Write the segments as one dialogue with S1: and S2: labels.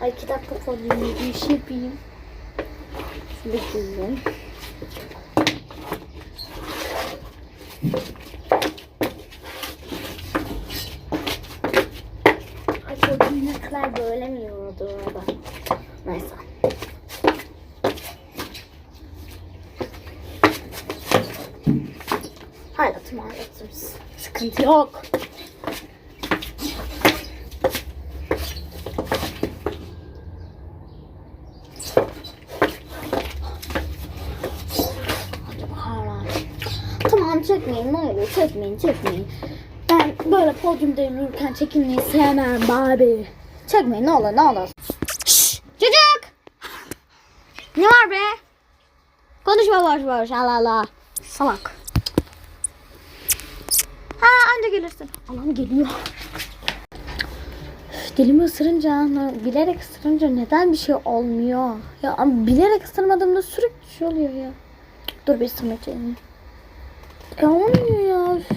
S1: Ay iki dakika falan bir şey yapayım. Koyayım. Ay podyumdakiler böyle mi yiyordu orada? Neyse. Hayatım hayatım. Sıkıntı yok. Çekmeyin ne olur çekmeyin çekmeyin. Ben böyle podyumda yürürken çekilmeyi sevmem abi. Çekmeyin ne olur ne olur. Şşş çocuk. Ne var be? Konuşma boş boş Allah Allah. Salak. Ha anca gelirsin. Allah'ım geliyor. Dilimi ısırınca, bilerek ısırınca neden bir şey olmuyor? Ya ama bilerek ısırmadığımda sürekli bir şey oluyor ya. Dur bir ısırmak elini. Üf.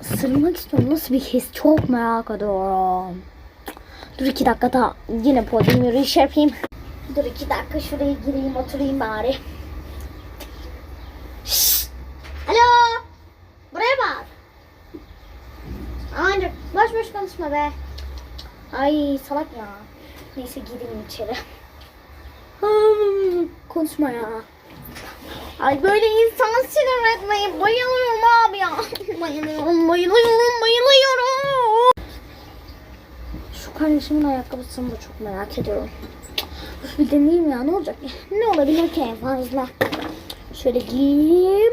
S1: Isırmak istiyorum. Nasıl bir his? Çok merak ediyorum. Dur iki dakika daha yine podyum yürüyüş yapayım. Dur iki dakika şuraya gireyim oturayım bari. Şşş! Alo! Buraya bak. Ancak boş boş konuşma be. Ay salak ya. Neyse gireyim içeri. Konuşma ya. Ay böyle insan sinir etmeyi bayılıyorum abi ya. bayılıyorum, bayılıyorum, bayılıyorum. Şu kardeşimin ayakkabısını da çok merak ediyorum. Bir deneyeyim ya ne olacak? Ne olabilir ki fazla? Şöyle giyeyim.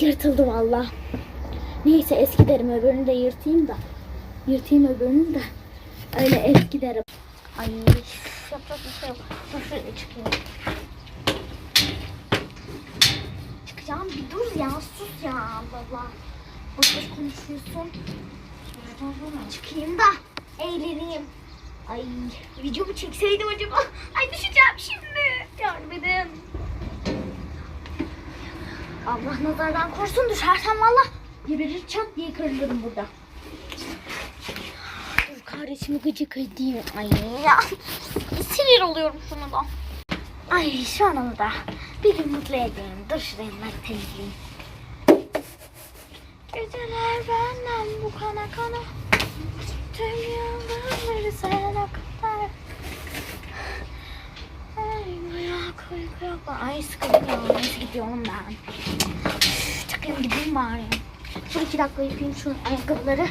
S1: Yırtıldı valla. Neyse eski derim öbürünü de yırtayım da. Yırtayım öbürünü de. Öyle eski derim. Ay yapacak bir şey yok. Dur şöyle çıkayım. Çıkacağım bir dur ya sus ya baba. Boş konuşuyorsun. Çıkayım da eğleneyim. Ay video mu çekseydim acaba? Ay düşeceğim şimdi. Yardım edin. Allah nazardan korusun düşersem valla geberir çat diye kırılırım burada. Dur kardeşimi gıcık edeyim. Ay ya. Sinir oluyorum şuna da. Ay şu an bir gün mutlu edeyim. Dur şurayı ben temizleyeyim. Geceler benden bu kana kana. Tüm yıldızları sayana kadar. Ay uyak uyak uyak. Ay sıkıldım ya. Nasıl gidiyorum ben? Çıkayım gideyim bari. Dur iki dakika yıkayayım şu ayakkabıları.